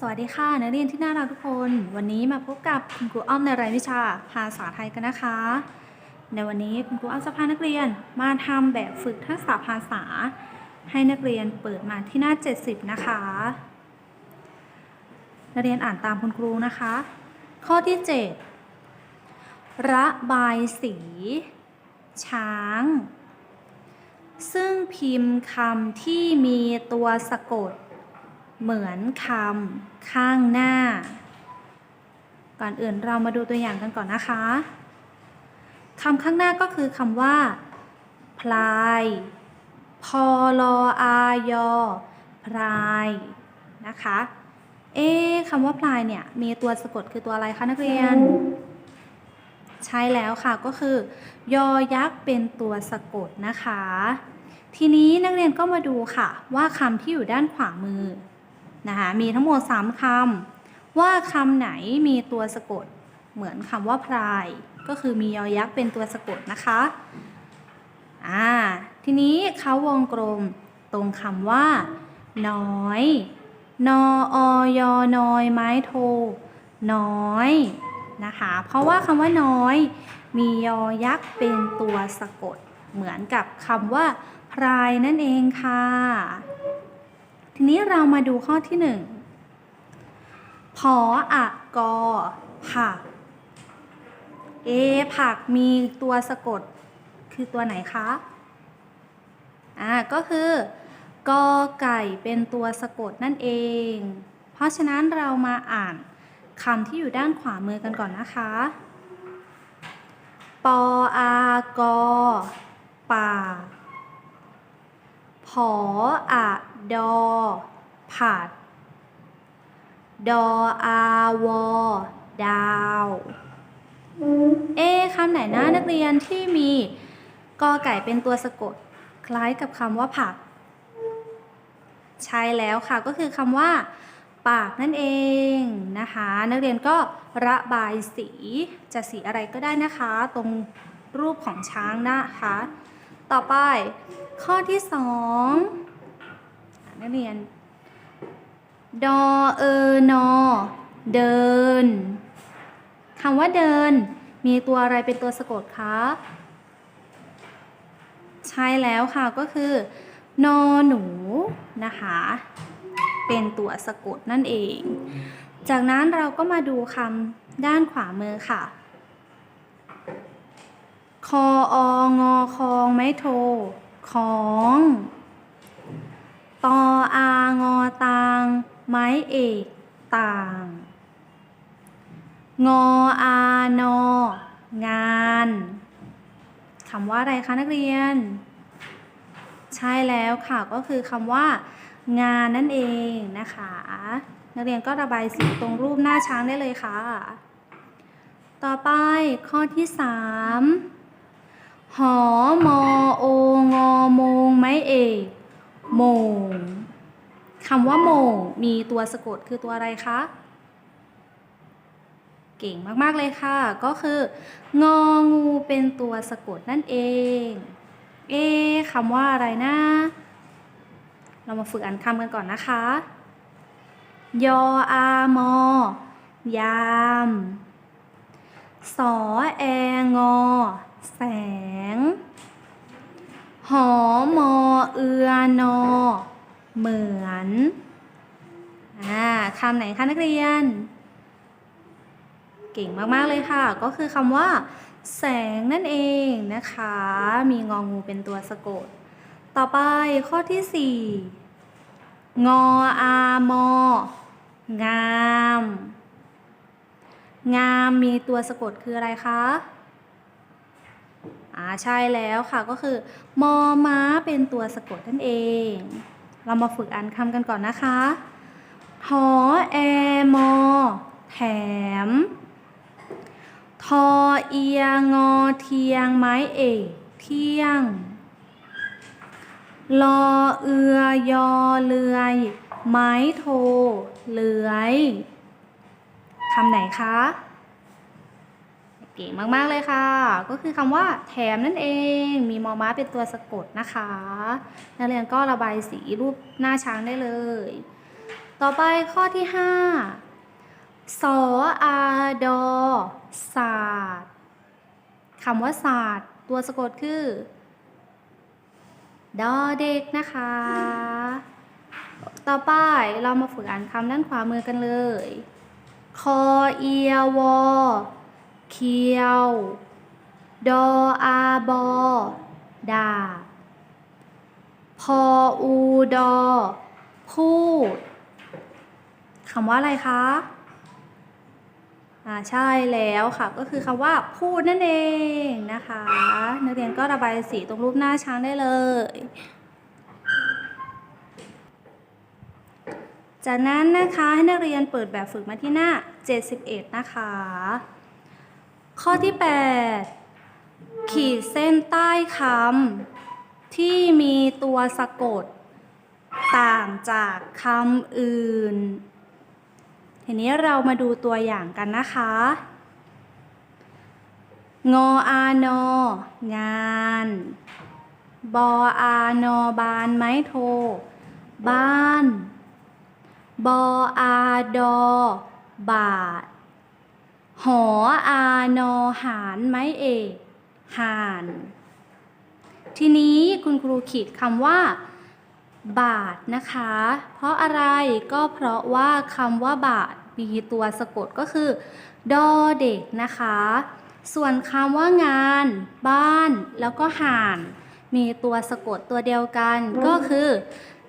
สวัสดีค่ะนักเรียนที่น่ารักทุกคน วันนี้มาพบกับคุณครูอ้อมในรายวิชาภาษาไทยกันนะคะ ในวันนี้คุณครูอ้อมจะพานักเรียนมาทำแบบฝึกทักษะภาษา ให้นักเรียนเปิดมาที่หน้า 70 นะคะ นักเรียนอ่านตามคุณครูนะคะ ข้อที่ 7 ระบายสี ช้าง ซึ่งพิมพ์คำที่มีตัวสะกด เหมือนคำข้างหน้า ก่อนอื่นเรามาดูตัวอย่างกันก่อนนะคะคำข้างหน้าก็คือคำว่า พลาย พอลออายอพลายนะคะ เอ๊คำว่าพลายเนี่ย มีตัวสะกดคือตัวอะไรคะนักเรียน ใช่แล้วค่ะก็คือ ยอยักษ์เป็นตัวสะกดนะคะ ทีนี้นักเรียนก็มาดูค่ะ ว่าคำที่อยู่ด้านขวามือ นะคะมีทั้งหมด 3คำว่าคำไหนมีตัวสะกดเหมือนคำว่าพราย ก็คือมียอยักษ์เป็นตัวสะกดนะคะอ่าทีนี้เขาวงกลมตรงคำว่า น้อย นออยอน้อยไม้โท น้อยนะคะเพราะว่าคำว่าน้อย มียอยักษ์เป็นตัวสะกด เหมือนกับคำว่า พรายนั่นเองค่ะ นี้เรามาดูข้อที่หนึ่งพออะกอ ผัก เอ ผักมีตัวสะกดคือตัวไหนคะ อ่า ก็คือกอไก่เป็นตัวสะกดนั่นเอง เพราะฉะนั้นเรามาอ่านคำที่อยู่ด้านขวามือกันก่อนนะคะ ปออากอป่า ผออะดอผัดดออาวอ ดาว เอ๊ะคำไหนนะนักเรียนที่มีกอไก่เป็นตัวสะกด คล้ายกับคำว่าผัก ใช่แล้วค่ะก็คือคำว่า ปากนั่นเองนะคะ นักเรียนก็ระบายสีจะสีอะไรก็ได้นะคะ ตรงรูปของช้างนะคะ ต่อไป ข้อที่สองนักเรียน ดอเออนอเดินคำว่าเดิน มีตัวอะไรเป็นตัวสะกดคะใช่แล้วค่ะก็คือนอหนูนะคะ เป็นตัวสะกดนั่นเอง จากนั้นเราก็มาดูคำด้านขวามือค่ะ คอองอคองไม้โท ของ ตออางอตางไม้เอกต่าง งออานองานคำว่าอะไรคะนักเรียน ใช่แล้วค่ะก็คือคำว่า งานนั่นเองนะคะ นักเรียนก็ระบายสีตรงรูปหน้าช้างได้เลยค่ะ ต่อไปข้อที่3 หอมอโองอโมงไม้เอกโมงคำว่าโมงมีตัวสะกดคือตัวอะไรคะ เก่งมากๆเลยค่ะ ก็คืององูเป็นตัวสะกดนั่นเอง เอคำว่าอะไรนะ เรามาฝึกอ่านคำกันก่อนนะคะ ยออามอยาม สอแองอ แสง หอมอเอือนอ เหมือน อ่าคำไหนคะนักเรียน เก่งมาก ๆ เลยค่ะ ก็คือคำว่า แสงนั่นเองนะคะ มีงองูเป็นตัวสะกด ต่อไปข้อที่4งออามองาม งามมีตัวสะกดคืออะไรคะ อ่าใช่แล้วค่ะก็คือ มอม้าเป็นตัวสะกดนั่นเอง เรามาฝึกอ่านคำกันก่อนนะคะทอแอมอ แถม ทอเอียงอเทียงไม้เอกเที่ยง ลอเอือยอเลือย ไม้โท เลือยคำไหนคะ เก่งมากๆเลยค่ะ ก็คือคำว่าแถมนั่นเอง มีมอม้าเป็นตัวสะกดนะคะ นักเรียนก็ระบายสีรูปหน้าช้างได้เลย ต่อไปข้อที่ 5 สออาดอศาสตร์คำว่าศาสตร์ตัวสะกดคือ ดอเด็กนะคะ ต่อไปเรามาฝึกอ่านคำด้านขวามือกันเลย คอเอียวอ เคียว ดออาบอ ดา พออูดอ พูด คำว่าอะไรคะ อ่า ใช่แล้วค่ะ ก็คือคำว่าพูดนั่นเองนะคะ นักเรียนก็ระบายสีตรงรูปหน้าช้างได้เลยจากนั้นนะคะให้นักเรียนเปิดแบบฝึกมาที่หน้า 71 นะคะ ข้อที่ 8 ขีดเส้นใต้คำที่มีตัวสะกด ต่างจากคำอื่น ทีนี้เรามาดูตัวอย่างกันนะคะ งออานองาน บออานอบานไม้โท บ้าน บออาดอบาท หออานอหารไม้เอกหาน ทีนี้คุณครูขีดคำว่า บาทนะคะ เพราะอะไรก็เพราะว่าคำว่าบาทมีตัวสะกดก็คือดอเด็กนะคะ ส่วนคำว่างาน บ้าน แล้วก็หาน มีตัวสะกดตัวเดียวกันก็คือ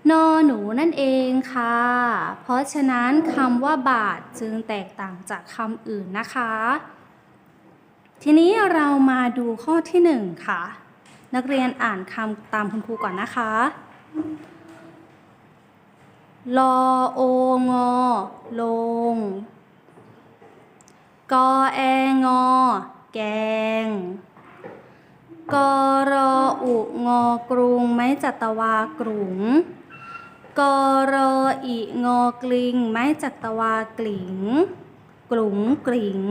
นอหนูนั่นเองค่ะ เพราะฉะนั้นคำว่าบาทจึงแตกต่างจากคำอื่นนะคะ ทีนี้เรามาดูข้อที่หนึ่งค่ะ นักเรียนอ่านคำตามคุณครูก่อนนะคะลอโองอลง กอแองอ แกงกอรออุงอกรุงไม้จัตวากรุง กอรออีงอกลิง ไม้จัตวากลิง กลุงกลิง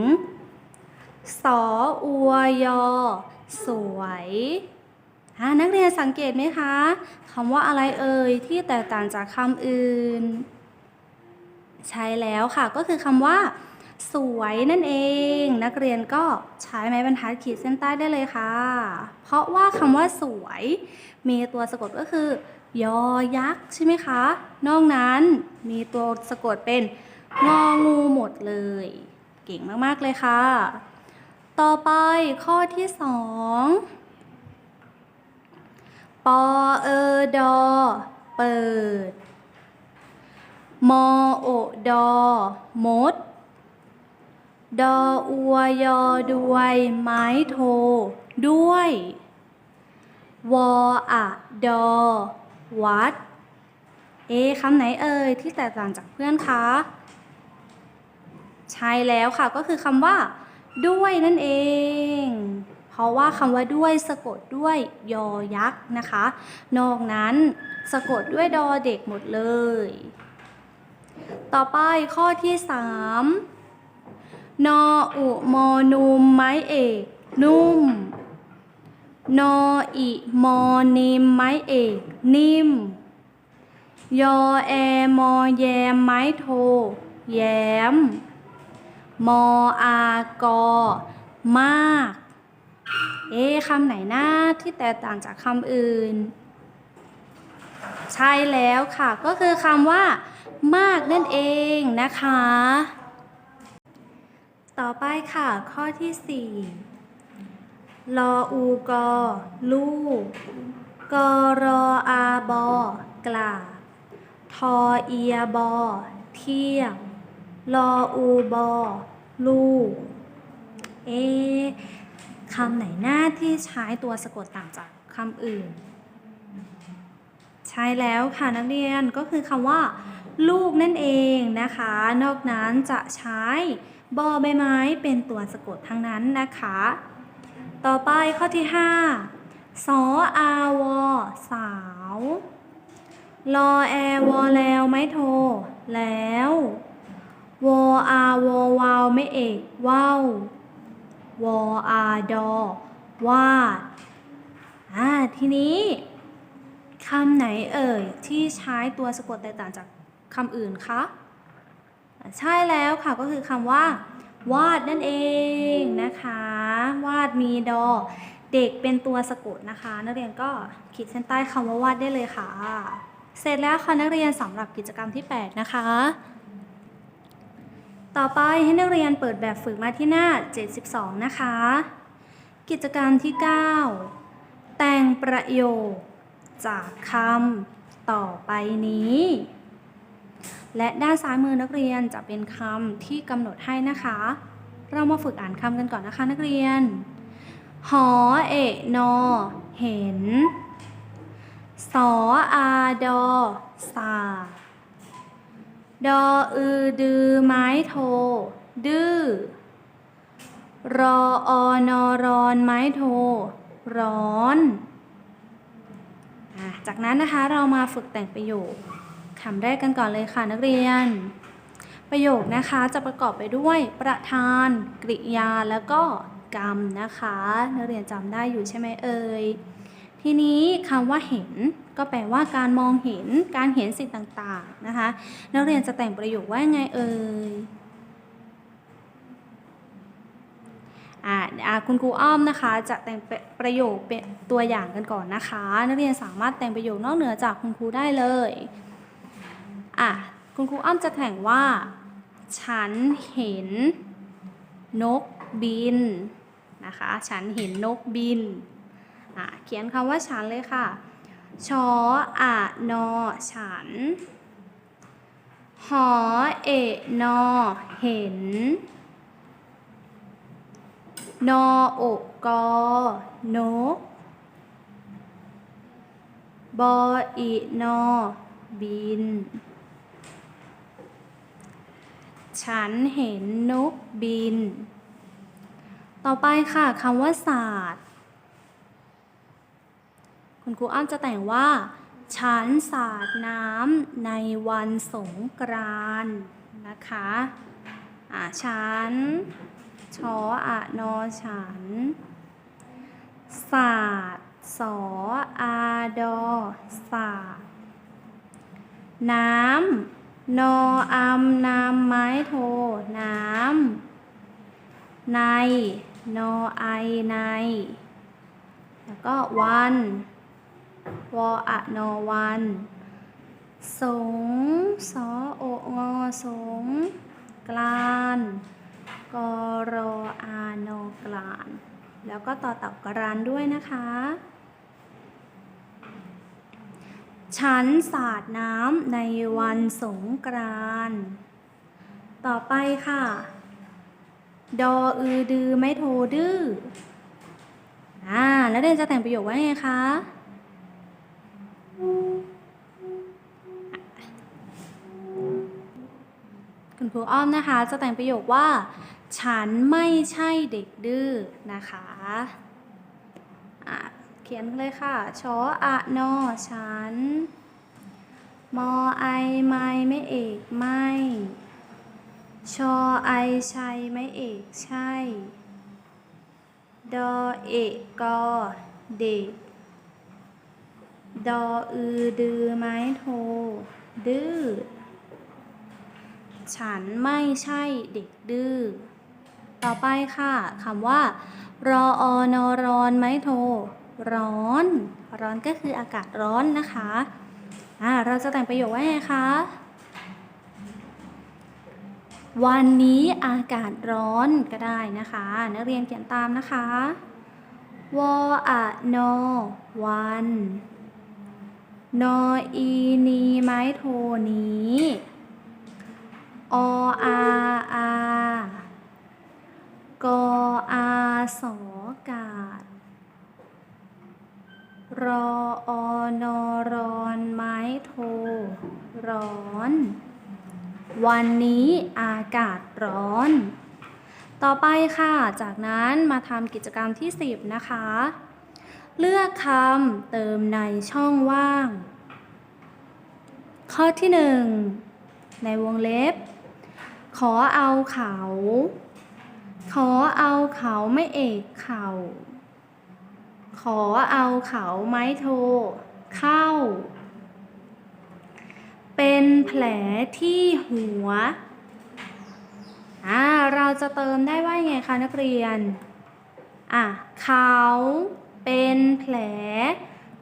สออวยอ สวยนักเรียนสังเกตไหมคะคำว่าอะไรเอ่ยที่แตกต่างจากคำอื่น ใช่แล้วค่ะก็คือคำว่า สวยนั่นเอง นักเรียนก็ใช้ไม้บรรทัดขีดเส้นใต้ได้เลยค่ะ เพราะว่าคำว่าสวย มีตัวสะกดก็คือ ยอยักษ์ใช่ไหมคะ นอกนั้นมีตัวสะกดเป็นงองูหมดเลย เก่งมาก ๆ เลยค่ะ ต่อไปข้อที่สองปอเออดอ เปิด มอโอดอ มด ดออัวยอด้วย ไม้โท ด้วย วออะดอ วัดเอคำไหนเอ่ยที่แตกต่างจากเพื่อนคะ ใช่แล้วค่ะก็คือคำว่า ด้วยนั่นเอง เพราะว่าคำว่าด้วยสะกดด้วยยอยักษ์นะคะ นอกนั้นสะกดด้วยดอเด็กหมดเลย ต่อไปข้อที่ 3 นออุมอนุมไม้เอก นุ่ม นออิมอนิมไม้เอกนิ่มยอแอมอแยมไม้โท แยม มออากอมาก เอ๊คำไหนหน้าที่แตกต่างจากคำอื่น ใช่แล้วค่ะ ก็คือคำว่า มากนั่นเองนะคะ ต่อไปค่ะข้อที่4 ลออูกอลูกกอรออาบอกลาบทอเอียบอ เทียบลออูบอ ลูก เอคำไหนหน้าที่ใช้ตัวสะกดต่างจากคำอื่น ใช่แล้วค่ะนักเรียนก็คือคำว่า ลูกนั่นเองนะคะ นอกนั้นจะใช้บอใบไม้เป็นตัวสะกดทั้งนั้นนะคะ ต่อไปข้อที่ 5 สออาวอสาวรอแอวอแล้วไม่โทรแล้ววออาวอวาวไม่เอกว้าววออาดอวาดอ่าทีนี้คำไหนเอ่ย ที่ใช้ตัวสะกดแตกต่างจากคำอื่นคะ ใช่แล้วค่ะก็คือคำว่า วาดนั่นเองนะคะ วาดมีดอ เด็กเป็นตัวสะกดนะคะ นักเรียนก็ขีดเส้นใต้คำว่าวาดได้เลยค่ะ เสร็จแล้วค่ะนักเรียนสำหรับกิจกรรมที่ 8 นะคะ ต่อไปให้นักเรียนเปิดแบบฝึกมาที่หน้า 72 นะคะ กิจกรรมที่ 9 แต่งประโยคจากคำต่อไปนี้ และด้านซ้ายมือนักเรียนจะเป็นคำที่กำหนดให้นะคะ เรามาฝึกอ่านคำกันก่อนนะคะนักเรียน หอเอนอ เห็น สออาดอสาดออือดือไม้โท ดื้อรออนอรอนไม้โท ร้อนอจากนั้นนะคะเรามาฝึกแต่งประโยค คำแรกกันก่อนเลยค่ะนักเรียน ประโยคนะคะจะประกอบไปด้วยประธาน กริยาแล้วก็กรรมนะคะ นักเรียนจำได้อยู่ใช่ไหมเอ่ยทีนี้คำว่าเห็นก็แปลว่าการมองเห็นการเห็นสิ่งต่างๆนะคะ นักเรียนจะแต่งประโยคว่าไงเอ่ยอ่าคุณครูอ้อมนะคะ จะแต่งประโยคเป็นตัวอย่างกันก่อนนะคะ นักเรียนสามารถแต่งประโยคนอกเหนือจากคุณครูได้เลย อะคุณครูอ้อมจะแต่งว่า ฉันเห็นนกบินนะคะ ฉันเห็นนกบินอะเขียนคำว่าฉันเลยค่ะ ชออะนอฉัน หอเอนอเห็น นออกกอนก บออีนอบิน ฉันเห็นนกบิน ต่อไปค่ะคำว่าศาสตร์ คุณครูอ้อมจะแต่งว่า ฉันสาดน้ำในวันสงกรานต์นะคะอ่าฉันชออะนอฉันศาสตร์สออาดอศาสตร์น้ำ นออำนามไม้โท น้ำ ใน นอไอใน แล้วก็วัน วออะนอวัน สง สอโองอสง กลานกรออานอกลาน แล้วก็ต่อเต่ากรานด้วยนะคะ ฉันสาดน้ำในวันสงกรานต์ต่อไปค่ะ ดออือดือไม่โทดื้ออ่าแล้วเดนจะแต่งประโยคว่าไงคะคุณครูอ้อมนะคะ จะแต่งประโยคว่า ฉันไม่ใช่เด็กดื้อนะคะ ขียนเลยค่ะ ชออะนอฉัน มอไอไม่ไม่เอกไม่ ชอไอชัยไม่เอกใช่ ดอเอกกอเด็กดออือดือไม้โท ดื้อ ฉันไม่ใช่เด็กดื้อ ต่อไปค่ะคำว่า รออนอรอนไม้โท ร้อน ร้อนก็คืออากาศร้อนนะคะอ่าเราจะแต่งประโยคว่าไงคะ วันนี้อากาศร้อนก็ได้นะคะ นักเรียนเขียนตามนะคะ วอะนอวัน นออีนีไม้โทนี้ออาอากออาสอกาด รออนอรอนไม้โท ร้อน วันนี้อากาศร้อน ต่อไปค่ะ จากนั้นมาทำกิจกรรมที่ 10 นะคะ เลือกคำเติมในช่องว่าง ข้อที่ 1 ในวงเล็บ ขอเอาเขา ขอเอาเขาไม่เอกเข่า ขอเอาเขาไม้โท เข้า เป็นแผลที่หัว อ่า เราจะเติมได้ว่ายังไงคะนักเรียน อะ เขาเป็นแผล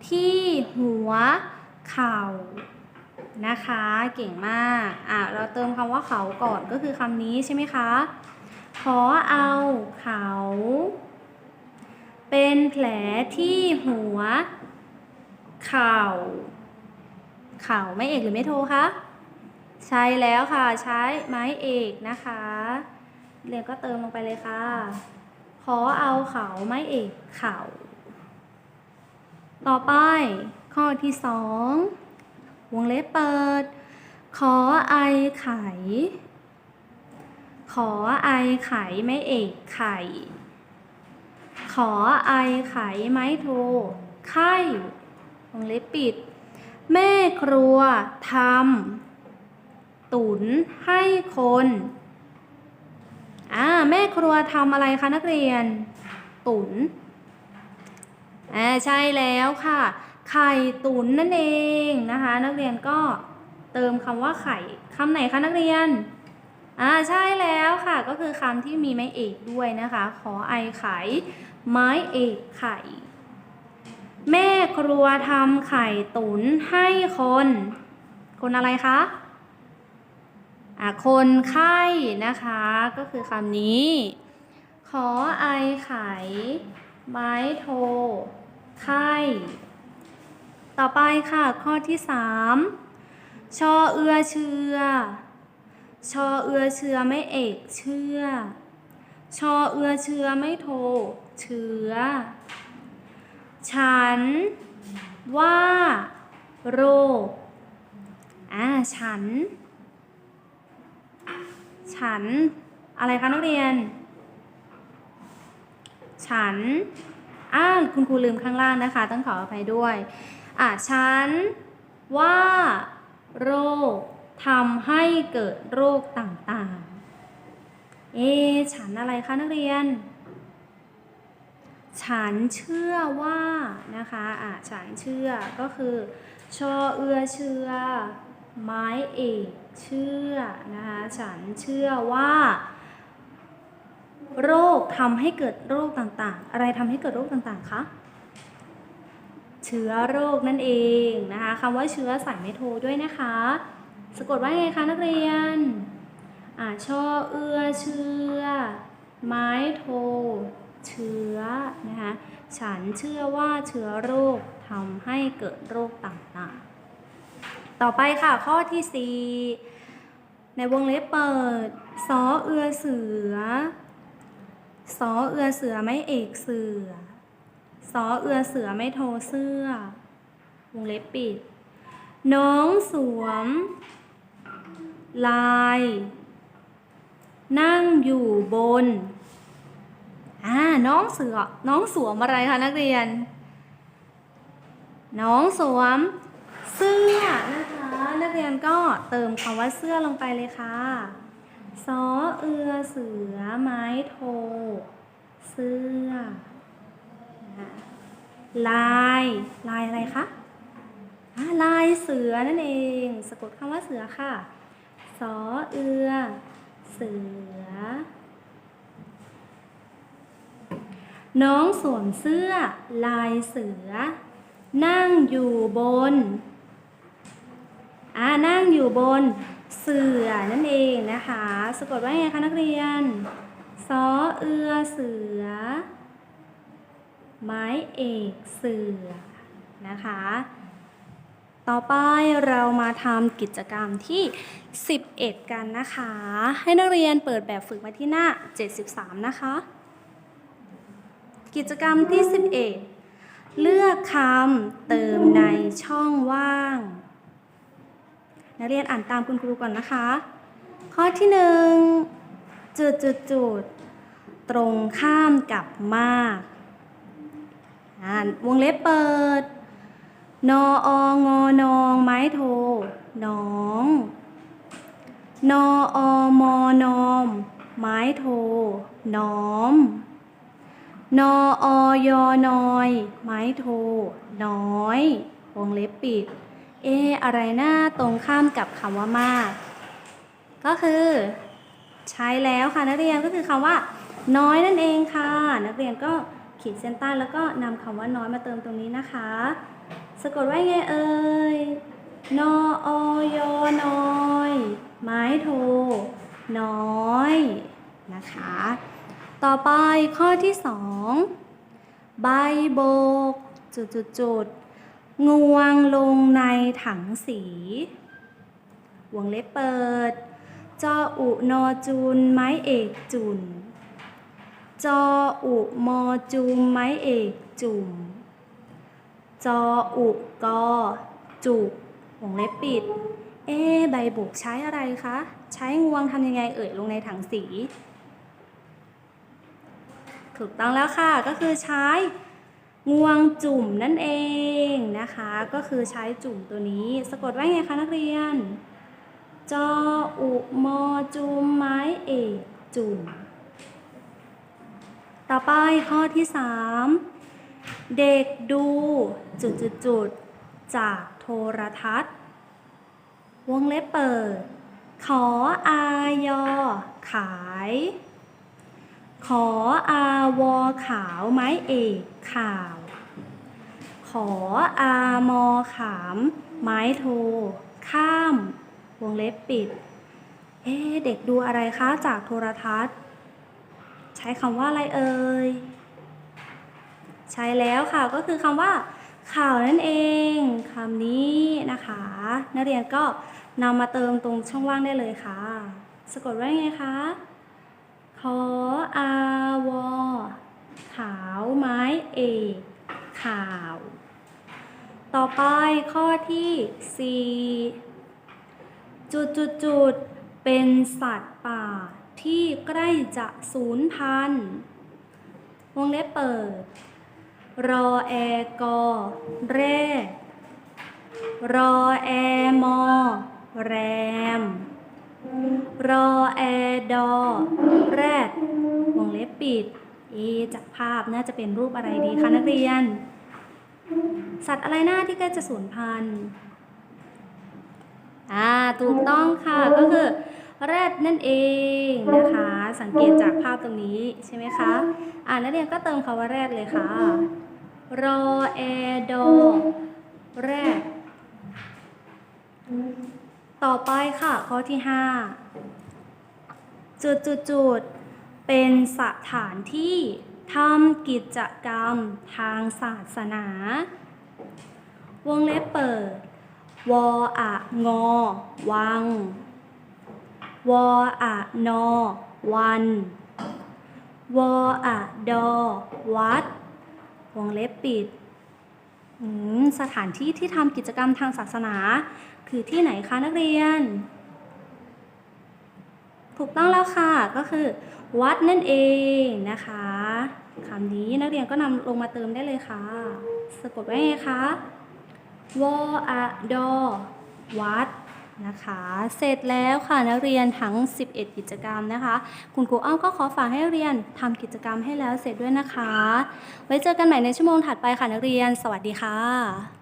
ที่หัวเข่านะคะ เก่งมาก อะ เราเติมคำว่าเขาก่อนก็คือคำนี้ใช่ไหมคะ ขอเอาเขา เป็นแผลที่หัว เข่า เข่าไม่เอกหรือไม่โทคะใช่แล้วค่ะใช้ไม้เอกนะคะเรียนก็เติมลงไปเลยค่ะ ขอเอาเขาไม้เอกเข่า ต่อไปข้อที่สองวงเล็บเปิด ขอไอไข่ ขอไอไข่ไม้เอกไข่ ขอไอไข่ไม้โท ไข่วงเล็บปิด แม่ครัวทำตุ๋นให้คนอ่าแม่ครัวทำอะไรคะนักเรียน ตุ๋นอ่าใช่แล้วค่ะ ไข่ตุ๋นนั่นเองนะคะ นักเรียนก็เติมคำว่าไข่คำไหนคะนักเรียน อ่าใช่แล้วค่ะก็คือคำที่มีไม้เอกด้วยนะคะ ขอไอไข่ไม้เอกไข่ แม่ครัวทำไข่ตุ๋นให้คน คนอะไรคะอะคนไข้นะคะ ก็คือคำนี้ ขอไอไข่ไม้โท ไข้ ต่อไปค่ะข้อที่สามชอเอือเชือ ชอเอือเชือไม่เอกเชื่อ ชอเอือเชือไม่โท เชื้อ ฉัน ว่า โรคอ่าฉัน ฉัน อะไรคะนักเรียน ฉันอ่าคุณครูลืมข้างล่างนะคะ ต้องขออภัยด้วย อ่าฉัน ว่า โรค ทำให้เกิดโรคต่างๆ เอ ฉันอะไรคะนักเรียน ฉันเชื่อว่านะคะอะฉันเชื่อก็คือ ชอเอือเชื่อ ไม้เอกเชื่อนะคะฉันเชื่อว่า โรคทำให้เกิดโรคต่างๆ อะไรทำให้เกิดโรคต่างๆคะเชื้อโรคนั่นเองนะคะคำว่าเชื้อใส่ไม่โทด้วยนะคะ สะกดว่าไงคะนักเรียน อ่าช่อเอือเชื่อไม้โท เชื้อนะคะฉันเชื่อว่าเชื้อโรคทำให้เกิดโรคต่างๆ ต่อไปค่ะข้อที่ 4 ในวงเล็บเปิดสอเอือเสือสอเอือเสือไม่เอกเสือสอเอือเสือไม่โทเสื้อ วงเล็บปิด น้องสวม ลาย นั่งอยู่บน อ่า น้องเสือ น้องสวมอะไรคะนักเรียน น้องสวม เสื้อนะคะ นักเรียนก็เติมคำว่าเสื้อลงไปเลยค่ะซอเอือเสือไม้โท เสื้อ ลาย ลายอะไรคะลายเสือนั่นเอง สะกดคำว่าเสือค่ะ สอเอือ เสือ น้องสวมเสื้อลายเสือ นั่งอยู่บน อ่า นั่งอยู่บนเสือนั่นเองนะคะ สะกดว่าไงคะนักเรียนซอเอือเสือ ไม้เอกเสือนะคะ ต่อไปเรามาทำกิจกรรมที่ 11 กันนะคะ ให้นักเรียนเปิดแบบฝึกมาที่หน้า 73 นะคะ กิจกรรมที่ 11 เลือกคำเติมในช่องว่าง นักเรียนอ่านตามคุณครูก่อนนะคะ ข้อที่หนึ่งจุดจุดจุดตรงข้ามกับมากอ่านวงเล็บเปิด นอองอนองไม้โทน้องนออมอนอมไม้โทน้อมนออยอนอย ไม้โทน้อย วงเล็บปิด เอ อะไรหน้าตรงข้ามกับคำว่ามาก ก็คือ ใช้แล้วค่ะนักเรียนก็คือคำว่า น้อยนั่นเองค่ะ นักเรียนก็ขีดเส้นใต้แล้วก็นำคำว่าน้อยมาเติมตรงนี้นะคะ สะกดไว้ไงเอ่ยนออยน้อย ไม้โท น้อย นะคะ ต่อไปข้อที่สองใบโบก จุดจุดจุดงวงลงในถังสี วงเล็บเปิด จออุนอจูนไม้เอกจุน จออุมอจูมไม้เอกจุ่ม จออุกอจุกวงเล็บปิด เอ๊ใบบุกใช้อะไรคะ ใช้งวงทำยังไงเอ่ยลงในถังสี ถูกต้องแล้วค่ะ ก็คือใช้งวงจุ่มนั่นเองนะคะ ก็คือใช้จุ่มตัวนี้ สะกดว่าไงคะนักเรียน จออุมอจุมไม้เอกจุ่ม ต่อไปข้อที่ 3 เด็กดูจุดจุดจุดจากโทรทัศน์ วงเล็บเปิด ขออายอขาย ขออาวอขาวไม้เอกข่าว ขออามอขาม ไม้โท ข้าม วงเล็บปิด เอ๊เด็กดูอะไรคะจากโทรทัศน์ ใช้คำว่าอะไรเอ่ย ใช้แล้วค่ะก็คือคำว่าข่าวนั่นเองคำนี้นะคะ นักเรียนก็นำมาเติมตรงช่องว่างได้เลยค่ะ สะกดว่าไงคะขออาวอขาวไม้เอกข่าว ต่อไปข้อที่ 4 จุดจุดจุดเป็นสัตว์ป่าที่ใกล้จะสูญพันธุ์วงเล็บเปิด รอแอกอแรกรอแอมอ แรม รอแอดอ แรดวงเล็บปิด เอจากภาพน่าจะเป็นรูปอะไรดีคะนักเรียน สัตว์อะไรหน้าที่ใกล้จะสูญพันธุ์ อ่า ถูกต้องค่ะก็คือแรดนั่นเองนะคะ สังเกตจากภาพตรงนี้ใช่ไหมคะ อ่านักเรียนก็เติมคำว่าแรดเลยค่ะ รอแอดอแรดต่อไปค่ะ ข้อที่5จุดจุดจุดเป็นสถานที่ทำกิจกรรมทางศาสนา วงเล็บเปิด วออะงอ วัง วออะนอ วัน วออะดอ วัด วงเล็บปิด สถานที่ที่ทำกิจกรรมทางศาสนา คือที่ไหนคะนักเรียน ถูกต้องแล้วค่ะ ก็คือ วัดนั่นเองนะคะคำนี้นักเรียนก็นำลงมาเติมได้เลยค่ะ สะกดไว้ไงคะวออะดอวัด นะคะ เสร็จแล้วค่ะนักเรียนทั้ง 11 กิจกรรมนะคะ คุณครูอ้อมก็ขอฝากให้นักเรียนทำกิจกรรมให้แล้วเสร็จด้วยนะคะ ไว้เจอกันใหม่ในชั่วโมงถัดไปค่ะนักเรียน สวัสดีค่ะ